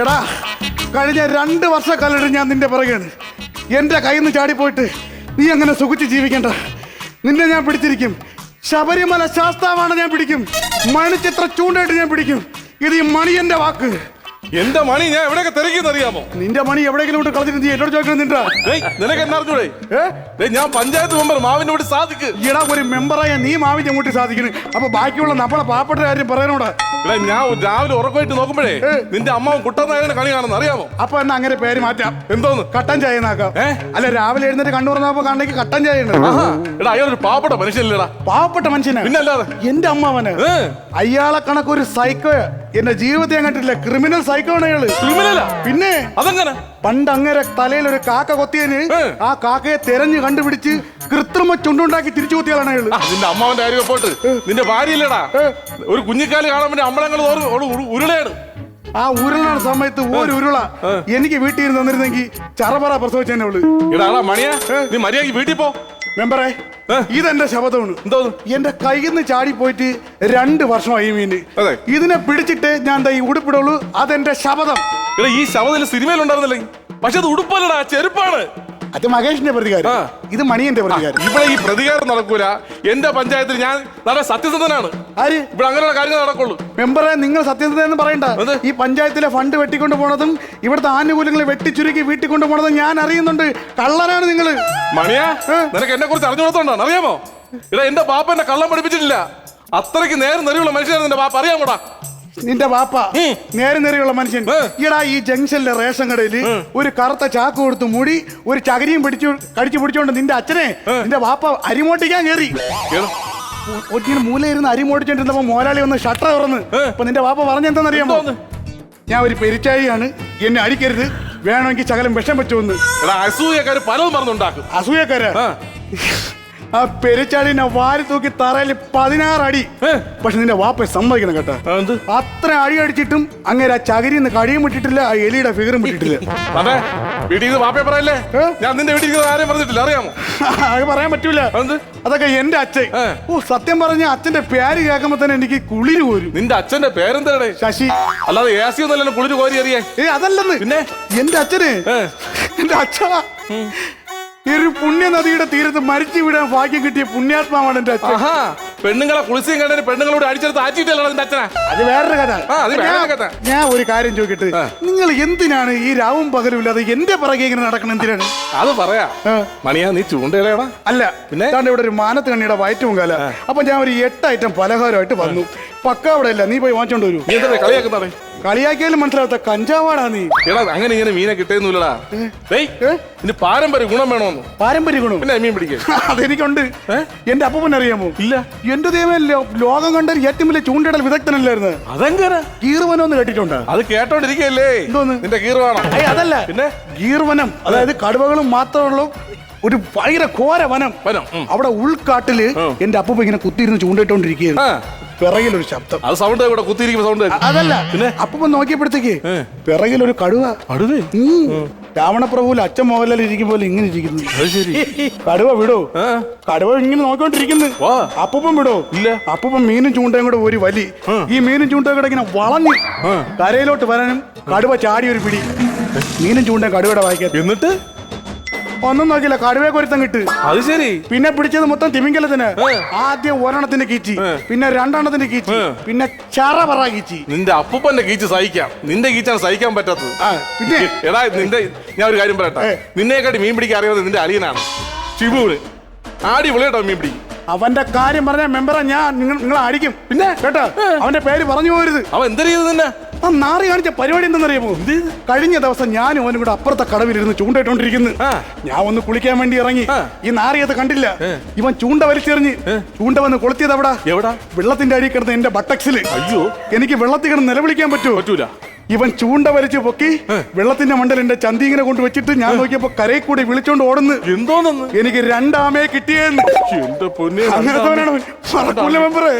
എടാ കഴിഞ്ഞ രണ്ട് വർഷക്കാലം ഞാൻ നിന്റെ പിറകെയാണ്. എന്റെ കയ്യിൽ നിന്ന് ചാടിപ്പോയിട്ട് നീ അങ്ങനെ സുഖിച്ച് ജീവിക്കണ്ട. നിന്നെ ഞാൻ പിടിച്ചിരിക്കും. ശബരിമല ശാസ്താവാണ് ഞാൻ പിടിക്കും. മണിച്ചിത്ര ചൂണ്ടായിട്ട് ഞാൻ പിടിക്കും. ഇത് ഈ മണിയന്റെ വാക്ക്. എന്റെ മണി? ഞാൻ എവിടെയൊക്കെ തിരക്കിന്ന് അറിയാമോ? നിന്റെ മണി എവിടെയെങ്കിലും വിട്ട് കളഞ്ഞിട്ട് നീ എന്നോട് ചോദിക്കണം നിന്റെ. നിനക്ക് എന്നാ അറിഞ്ഞൂടെ? ഏ? ഞാൻ പഞ്ചായത്ത് മെമ്പർ മാവിന്റെ കൂടി സാധിക്ക്. ഇടാ ഒരു മെമ്പറായ നീ മാവിന്റെ കൂട്ടി സാധിക്കുന്നു അപ്പൊ ബാക്കിയുള്ള നമ്മളെ പാവപ്പെട്ട കാര്യം പറയാനോട്? എടാ ഞാൻ രാവിലെ ഉറക്കമായിട്ട് നോക്കുമ്പോഴേ നിന്റെ അമ്മ കുട്ടനായകനെ കളി കാണുന്ന അറിയാമോ? അപ്പൊ എന്നാ അങ്ങനെ പേര് മാറ്റാം. എന്തോന്ന്? കട്ടൻ ചായ എന്നാക്കാം. അല്ല രാവിലെ എഴുന്നേറ്റ് കണ്ണു തുറന്നപ്പോ കണ്ടെങ്കിൽ കട്ടൻ ചായ ഉണ്ട്. എടാ അയാളൊരു പാവപ്പെട്ട മനുഷ്യനല്ലേടാ. പാവപ്പെട്ട മനുഷ്യനാ? പിന്നല്ലാതെ? എന്റെ അമ്മാവന്? അയാളെ കണക്കൊരു സൈക്കോ എന്റെ ജീവിതത്തെ ഞാൻ കണ്ടിട്ടില്ല. ക്രിമിനൽ സൈക്കോ ആണ് ക്രിമിനലാ പിന്നെ അതെങ്ങനെ? പണ്ട് അങ്ങനെ തലയിൽ ഒരു കാക്ക കൊത്തിയതിന് ആ കാക്കയെ തെരഞ്ഞു കണ്ടുപിടിച്ച് കൃത്രിമ ചുണ്ടുണ്ടാക്കി തിരിച്ചു കൊത്തിയാലാണ് അയാൾ. നിന്റെ അമ്മാവന്റെ കാര്യം പോട്ട്. നിന്റെ ഭാര്യയില്ലടാ. ഒരു കുഞ്ഞിക്കാൽ കാണാൻ വേണ്ടി ഉരുളയാണ്. ആ ഉരുളാണ് സമയത്ത് ഒരു ഉരുള. എനിക്ക് വീട്ടിൽ നിന്ന് തന്നിരുന്നെങ്കിൽ ചറപറ പ്രസവിച്ചെന്നെ എടാ മണിയാ. നീ മര്യാദയ്ക്ക് വീട്ടിൽ പോ. മെമ്പറേ? ഇതെന്റെ ശബ്ദമാണ് എന്തോന്ന് എന്റെ കയ്യിൽ നിന്ന് ചാടി പോയിട്ട് രണ്ട് വർഷമായി മീന് അതെ. ഇതിനെ പിടിച്ചിട്ട് ഞാൻ എന്താ ഈ ഉടുപ്പിടുള്ളൂ. അതെന്റെ ശബ്ദം എടാ ഈ ശവത്തിൽ സിനിമയിലുണ്ടായിരുന്നില്ലേ? പക്ഷെ അത് ഉടുപ്പല്ലടാ ചെരുപ്പാണ്. അത് മഹേഷിന്റെ പ്രതികാരം. ഇത് മണിയന്റെ പ്രതികാരം. ഇവിടെ ഈ പ്രതികാരം നടക്കൂല. എന്റെ പഞ്ചായത്തിൽ ഞാൻ നല്ല സത്യസന്ധനാണ്. ആര്? ഇവിടെ അങ്ങനെയുള്ള കാര്യങ്ങൾ നടക്കുള്ളൂ. മെമ്പറെ നിങ്ങൾ സത്യസന്ധത എന്ന് പറയണ്ട ഈ പഞ്ചായത്തിലെ ഫണ്ട് വെട്ടിക്കൊണ്ട് പോണതും ഇവിടുത്തെ ആനുകൂല്യങ്ങൾ വെട്ടിച്ചുരുക്കി വീട്ടിൽ കൊണ്ടു പോണതും ഞാൻ അറിയുന്നുണ്ട്. കള്ളനാണ് നിങ്ങൾ മണിയാ നിനക്ക് എന്നെ കുറിച്ച് അറിഞ്ഞു കൊടുത്തോണ്ടാണ് അറിയാമോ? ഇവിടെ എന്റെ ബാപ്പ എന്നെ കള്ളം പഠിപ്പിച്ചിട്ടില്ല. അത്രയ്ക്ക് നേരം നിലവിലുള്ള മനുഷ്യനാണ് എന്റെ ബാപ്പ അറിയാമോടാ? നിന്റെ വാപ്പ. നേരെ നേരെയുള്ള മനുഷ്യൻ. ഇടാ ഈടാ ഈ ജംഗ്ഷനിലെ റേഷൻ കടയിൽ ഒരു കറുത്ത ചാക്ക് കൊടുത്ത് മൂടി ഒരു ചകരിയും പിടിച്ചു കടിച്ചു പിടിച്ചോണ്ട് നിന്റെ അച്ഛനെ നിന്റെ വാപ്പ അരിമോട്ടിക്കാൻ കയറി ഒറ്റിന് മൂലയിരുന്ന് അരിമോടിച്ചോണ്ടിരുന്നപ്പോ മോലാളി ഒന്ന് ഷട്ടർ തുറന്ന് ഇപ്പൊ നിന്റെ വാപ്പ പറഞ്ഞെന്താണെന്നറിയാമോ? ഞാൻ ഒരു പെരിച്ചാഴിയാണ് എന്നെ അടിക്കരുത് വേണമെങ്കിൽ ശകലം വിഷം വെച്ചു വന്ന് അസൂയക്കാര് പലതും പറഞ്ഞുണ്ടാക്കും അസൂയക്കാര? ആ. പെരിച്ചാടിനെ വാരി തൂക്കി തറയിൽ പതിനാറ് അടി. പക്ഷെ നിന്റെ വാപ്പ സമ്മതിക്കണം കേട്ടോ. എന്ത് അത്ര അടി അടിച്ചിട്ടും അങ്ങനെ ആ ചകിരി കടിയും വിട്ടിട്ടില്ല ആ എലിയുടെ ഫിഗറും വിട്ടിട്ടില്ല അതെ വീട്ടിൽ നിന്ന് ബാപ്പയെ പറയല്ലേ? ഞാൻ നിന്റെ വീട്ടിൽ ആരെയും പറഞ്ഞിട്ടില്ല അറിയാമോ? അത് പറയാൻ പറ്റൂല. അതൊക്കെ എന്റെ അച്ഛൻ. ഓ സത്യം പറഞ്ഞ അച്ഛന്റെ പേര് കേൾക്കുമ്പോ തന്നെ എനിക്ക് കുളിര് കോരും നിന്റെ അച്ഛന്റെ പേരെന്താണ് ശശി. അല്ലാതെ എ സി കുളിര് കോരി അറിയാൻ ഏ അതല്ലെന്ന്. പിന്നെ? എന്റെ അച്ഛന്. എന്റെ അച്ഛ. ഈ ഒരു പുണ്യ നദിയുടെ തീരത്ത് മരിച്ചു വിടാൻ ഭാഗ്യം കിട്ടിയ പുണ്യാത്മാവാണ് എന്റെ അച്ഛൻ. ആഹാ പെണ്ണുങ്ങളെ കുളിച്ചും കണ്ടതിന് പെണ്ണുങ്ങളോട് അടിച്ചെടുത്ത് ആറ്റിട്ടല്ലോ നിന്റെ അച്ഛനാ? അത് വേറൊരു കഥ. ആ, അത് വേറെ ഞാൻ- കഥ. ഞാൻ ഒരു കാര്യം ചോദിക്കട്ടെ? നിങ്ങൾ എന്തിനാണ് ഈ രാവും പകലും ഇല്ലാതെ എന്റെ പിറകെ ഇങ്ങനെ നടക്കണം എന്തിനാണ്? അത് പറയാ. ആ. മണിയാ നീ ചൂണ്ടയിലേടാ. അല്ല പിന്നെ? ഇവിടെ ഒരു മാനത്ത് കണ്ണിയുടെ വയറ്റും കാല. അപ്പൊ ഞാൻ ഒരു എട്ട് ഐറ്റം പലഹാരമായിട്ട് വന്നു. പക്ക അവിടെ ഇല്ല. നീ പോയി വാങ്ങിച്ചോണ്ട് വരൂ. നീ എന്താ കളിയാക്കുന്നേ കളിയാക്കിയാലും മനസ്സിലാവാത്ത കഞ്ചാവാടാ നീ. എടാ അങ്ങനെ ഇങ്ങനെ മീനെ കിട്ടുന്നില്ലടാ ഡേയ് ഏ? ഇനി പാരമ്പര്യ ഗുണം വേണമെന്ന് പാരമ്പര്യ ഗുണം? പിന്നെ മീൻ പിടിക്കാൻ അതെനിക്കുണ്ട്? എന്റെ അപ്പൻ അറിയാമോ? ഇല്ല. എന്റെ ദൈവം ലോ- ലോകം കണ്ട ഏറ്റവും വലിയ ചൂണ്ടയിടൽ വിദഗ്ധനല്ലായിരുന്നു. അതെങ്ങനെ? ഗീർവനം എന്ന് കേട്ടിട്ടുണ്ട്? അത് കേട്ടോണ്ടിരിക്കല്ലേ എന്തോന്ന്? നിന്റെ കീറുവാണോ ഏയ് അതല്ല. പിന്നെ? ഗീർവനം അതായത് കടുവകളും മാത്രമുള്ള ഒരു ഭയങ്കര ഘോര വനം. വനം, ഉം. അവിടെ ഉൾക്കാട്ടിൽ എന്റെ അപ്പൂപ്പ ഇങ്ങനെ കുത്തിയിരുന്ന് ചൂണ്ടിട്ടോണ്ടിരിക്കുകയാണ് ആ. പിറകിലൊരു ശബ്ദം. അത് സൗണ്ട് ഇവിടെ കുത്തിയിരിക്കുമ്പോ സൗണ്ട് അതല്ല. പിന്നെ? അപ്പൊ നോക്കിയപ്പോഴത്തേക്ക് പിറകിലൊരു കടുവ. കടുവേ. രാവണപ്രഭുവിൽ അച്ഛൻ മോഹൻലാൽ ഇരിക്കും പോലെ ഇങ്ങനെ ഇരിക്കുന്നു. കടുവ വിടോ. കടുവ ഇങ്ങനെ നോക്കിക്കൊണ്ടിരിക്കുന്നു. അപ്പൂപ്പം വിടോ. ഇല്ല. അപ്പൂപ്പം മീനും ചൂണ്ടയും കൂടെ ഒരു വലി. ഈ മീനും ചൂണ്ടയും കൂടെ ഇങ്ങനെ വളഞ്ഞ് കരയിലോട്ട് വരാനും കടുവ ചാടി ഒരു പിടി മീനും ചൂണ്ടയും കടുവയുടെ വായിക്കാൻ എന്നിട്ട്? ഒന്നും നോക്കില്ല കടുവേ കൊരുത്തം കിട്ട്. അത് ശരി. പിന്നെ പിടിച്ചത് മൊത്തം തിമിങ്കലത്തിന് ആദ്യം ഒരെണ്ണത്തിന്റെ കീച്ചി. പിന്നെ രണ്ടെണ്ണത്തിന്റെ കീച്ചി. പിന്നെ ചറ പറ കീച്ചി. നിന്റെ അപ്പൂപ്പന്റെ കീച്ച് സഹിക്കാം. നിന്റെ കീച്ചാണ് സഹിക്കാൻ പറ്റാത്തത്. പിന്നെ? എടാ നിന്റെ ഞാൻ ഒരു കാര്യം പറയട്ടെ. നിന്നെക്കാട്ടി മീൻ പിടിക്കാൻ അറിയാവുന്നത് നിന്റെ അളിയനാണ്. ഷിബുവിന് ആടി വിളിയട്ടോ മീൻ പിടിക്കും അവന്റെ കാര്യം പറഞ്ഞ മെമ്പറെ ഞാൻ. നിങ്ങൾ നിങ്ങളെ അടിക്കും പിന്നെ? കേട്ടോ? അവന്റെ പേര് പറഞ്ഞു പോരുത്. അവൻ എന്ത് ചെയ്തു നിന്നെ? ആ നാറി കാണിച്ച പരിപാടി എന്തെന്നറിയാമോ? കഴിഞ്ഞ ദിവസം ഞാനും അവനും കൂടെ അപ്പുറത്തെ കടവിലിരുന്ന് ചൂണ്ടയിട്ടോണ്ടിരിക്കുന്നു. ഞാൻ ഒന്ന് കുളിക്കാൻ വേണ്ടി ഇറങ്ങി. ഈ നാറിയത് കണ്ടില്ല. ഇവൻ ചൂണ്ട വലിച്ചെറിഞ്ഞ് ചൂണ്ട വന്ന് കൊളുത്തിയത് അവിടെ എവിടാ? വെള്ളത്തിന്റെ അടിയിൽ കിടന്ന് എന്റെ ബട്ടക്സിൽ. അയ്യോ. എനിക്ക് വെള്ളത്തിൽ കിടന്ന് നിലവിളിക്കാൻ പറ്റുമോ? പറ്റൂല. ഇവൻ ചൂണ്ട വലിച്ച് പൊക്കി വെള്ളത്തിന്റെ മണ്ടൽ എന്റെ ചന്തി ഇങ്ങനെ കൊണ്ട് വെച്ചിട്ട് ഞാൻ നോക്കിയപ്പോ കരയിൽ കൂടി വിളിച്ചോണ്ട് ഓടുന്നു. എന്തോന്നു എനിക്ക് രണ്ടാമയെ കിട്ടിയെന്ന്. മറക്കൂല മെമ്പറെ.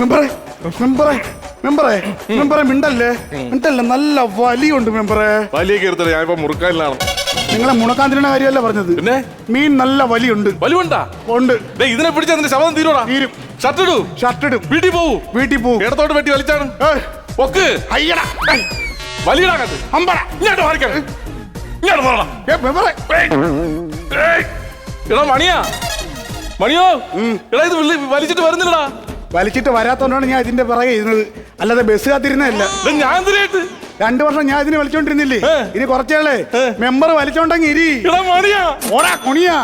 മെമ്പറെ മെമ്പറെ. മെമ്പറെ മെമ്പറെ മിണ്ടല്ലേ? മിണ്ടല്ലേ? നല്ല വലിയുണ്ട് മെമ്പറെ. വലിയ കീർത്തല ഞാൻ ഇപ്പൊ മുറുക്കാനിലാണ്. നിങ്ങളെ മുണക്കാന്തിരുടെ കാര്യമല്ല പറഞ്ഞത്. പിന്നെ? മീൻ നല്ല വലിയുണ്ട്. വലിവുണ്ടാ? ഉണ്ട്. ഇതിനെ പിടിച്ച അതിന്റെ ശബ്ദം തീരുവാ തീരും. ഷർട്ട് ഇടൂ. ഷർട്ട് ഇടും. വീട്ടിൽ പോവും. വീട്ടിൽ പോവും. ഇടത്തോട്ട് വെട്ടി വലിച്ചാണ്. ഒക്ക് പൊക്ക്. അയ്യടാ. വലിയടാകത്ത് അമ്പട ഇങ്ങോട്ട് മാറിക്കണം. ഇങ്ങോട്ട് മെമ്പറെ. എടാ മണിയാ. മണിയോ? എടാ ഇത് വലിച്ചിട്ട് വരുന്നില്ലടാ. വലിച്ചിട്ട് വരാത്തോണ്ടാണ് ഞാൻ ഇതിന്റെ പിറകെ ഇരുന്നത്. അല്ലാതെ ബസ് കാത്തിരുന്നതല്ല. ഞാൻ എന്തിനായിട്ട് രണ്ടു വർഷം ഞാൻ ഇതിന് വലിച്ചോണ്ടിരുന്നില്ലേ? ഇനി കുറച്ചേളെ മെമ്പർ വലിച്ചോണ്ടെങ്കി ഇരി. കുണിയാ.